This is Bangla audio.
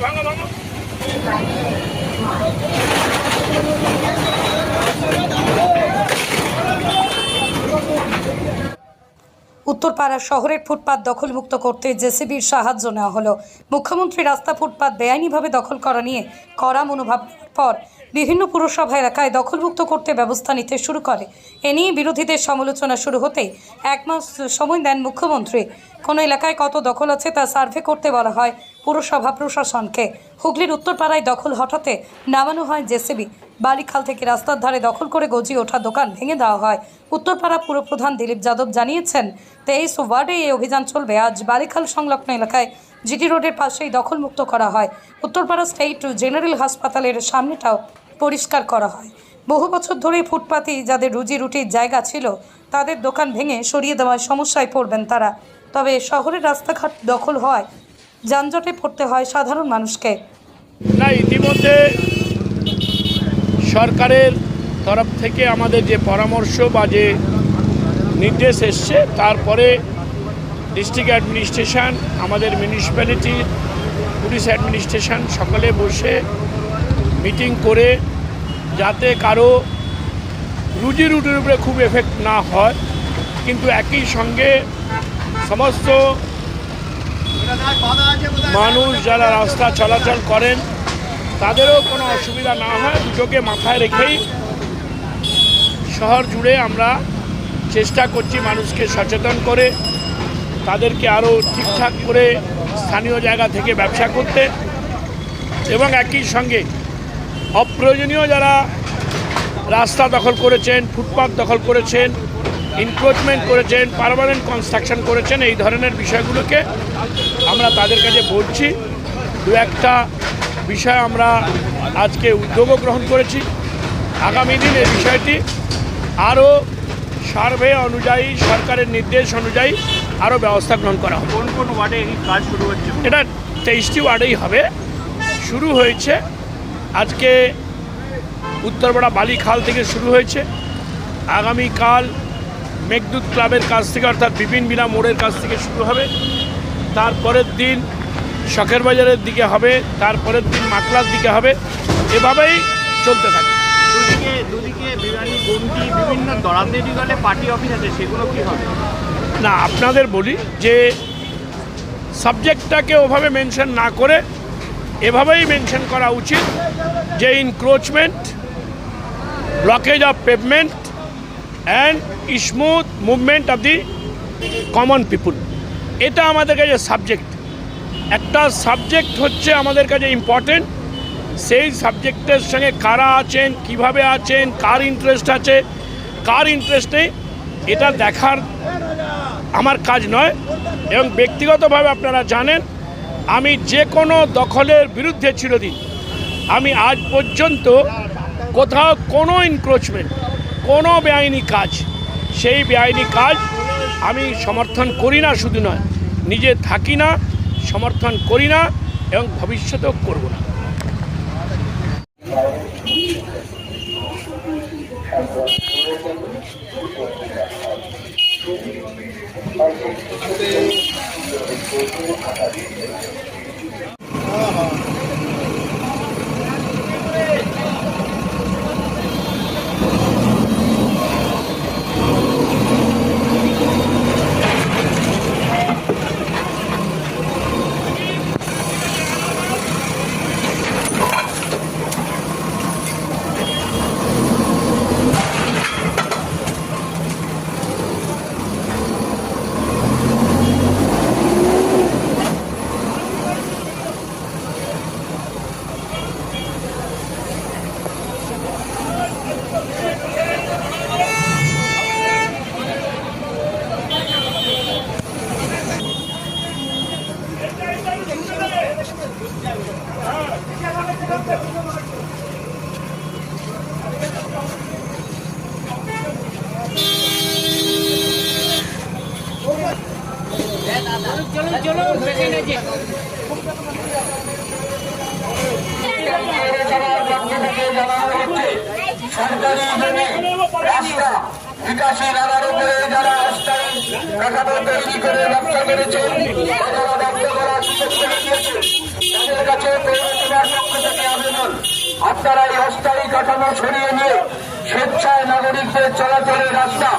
উত্তরপাড়া শহরের ফুটপাত দখলমুক্ত করতে জেসিবির সাহায্য নেওয়া হলো। মুখ্যমন্ত্রী রাস্তা ফুটপাত বেআইনিভাবে দখল করা নিয়ে কড়া মনোভাব পর বিভিন্ন পুরসভা এলাকায় দখলমুক্ত করতে ব্যবস্থা নিতে শুরু করে। এ নিয়ে বিরোধীদের সমালোচনা শুরু হতেই এক মাস সময় দেন মুখ্যমন্ত্রী। কোনো এলাকায় কত দখল আছে তা সার্ভে করতে বলা হয় পুরসভা প্রশাসনকে। হুগলির উত্তরপাড়ায় দখল হঠাতে নামানো হয় জেসিবি। বালিখাল থেকে রাস্তার ধারে দখল করে গজিয়ে ওঠা দোকান ভেঙে দেওয়া হয়। উত্তরপাড়া পুরপ্রধান দিলীপ যাদব জানিয়েছেন, তেইশ ওয়ার্ডে এই অভিযান চলবে। আজ বালিখাল সংলগ্ন এলাকায় জিটি রোডের পাশেই দখলমুক্ত করা হয়। উত্তরপাড়া স্টেট জেনারেল হাসপাতালের সামনেটাও পরিষ্কার করা হয়। বহু বছর ধরে ফুটপাতি যাদের রুজি রুটির জায়গা ছিল, তাদের দোকান ভেঙে সরিয়ে দেওয়ার সমস্যায় পড়বেন তারা। তবে শহরের রাস্তাঘাট দখল হয় যানজটে পড়তে হয় সাধারণ মানুষকে। না, ইতিমধ্যে সরকারের তরফ থেকে আমাদের যে পরামর্শ বা যে নির্দেশ এসছে, তারপরে ডিস্ট্রিক্ট অ্যাডমিনিস্ট্রেশন, আমাদের মিউনিসিপ্যালিটি, পুলিশ অ্যাডমিনিস্ট্রেশন, সকলে বসে মিটিং করে যাতে কারও রুজি রুটির উপরে খুব এফেক্ট না হয়। কিন্তু একই সঙ্গে সমস্ত মানুষ যারা রাস্তা চলাচল করেন, তাদেরও কোনো অসুবিধা না হয়। দুটোকে মাথায় রেখেই শহর জুড়ে আমরা চেষ্টা করছি মানুষকে সচেতন করে। তাদেরকে আরও ঠিকঠাক করে স্থানীয় জায়গা থেকে ব্যবসা করতে এবং একই সঙ্গে অপ্রয়োজনীয় যারা রাস্তা দখল করেছেন, ফুটপাত দখল করেছেন ইনক্রোচমেন্ট করেছেন পারমানেন্ট কনস্ট্রাকশন করেছেন, এই ধরনের বিষয়গুলোকে আমরা তাদের কাছে বলছি। দু একটা বিষয় আমরা আজকে উদ্যোগও গ্রহণ করেছি। আগামী দিন এই বিষয়টি আরও সার্ভে অনুযায়ী, সরকারের নির্দেশ অনুযায়ী আরও ব্যবস্থা গ্রহণ করা হবে। কোন কোন ওয়ার্ডে এই কাজ শুরু হচ্ছে? এটা তেইশটি ওয়ার্ডেই হবে। শুরু হয়েছে আজকে উত্তরপাড়া বালিখাল থেকে শুরু হয়েছে। আগামীকাল মেঘদূত ক্লাবের কাছ থেকে অর্থাৎ বিপিন বিনা মোড়ের কাছ থেকে শুরু হবে। তারপরের দিন শখের বাজারের দিকে হবে তারপরের দিন মাকলার দিকে হবে। এভাবেই চলতে থাকে। দুদিকে দুদিকে বিভিন্ন দরাতে দিগলে পার্টি অফিস আছে সেগুলো কি হবে? না, আপনাদের বলি যে সাবজেক্টটাকে ওভাবে মেনশন না করে এভাবেই মেনশন করা উচিত যে encroachment blockage of pavement and smooth movement of the common people এটা আমাদের কাছে সাবজেক্ট একটা সাবজেক্ট হচ্ছে আমাদের কাছে ইম্পর্টেন্ট সেই সাবজেক্টের সঙ্গে কারা আছেন, কীভাবে আছেন, কার ইন্টারেস্ট আছে, কার ইন্টারেস্ট নেই, এটা দেখার আমার কাজ নয়, এবং ব্যক্তিগতভাবে আপনারা জানেন, আমি যে কোনো দখলের বিরুদ্ধে চিরদিন, আমি আজ পর্যন্ত কোথাও কোনো ইনক্রোচমেন্ট কোনো বেআইনি কাজ, সেই বেআইনি কাজ আমি সমর্থন করি না, শুধু নয়, নিজে থাকি না, সমর্থন করি না, এবং ভবিষ্যতেও করব না। という方でご。রাস্তা বিকাশের আধার উপরে যারা রাস্তায় কাঠামো তৈরি করে ব্যবসা করেছেন যারা ব্যবসা করার সুযোগ করে দিয়েছে তাদের কাছে আপনারা এই অস্থায়ী কাঠামো সরিয়ে নিয়ে স্বেচ্ছায় নাগরিকদের চলাচলের রাস্তা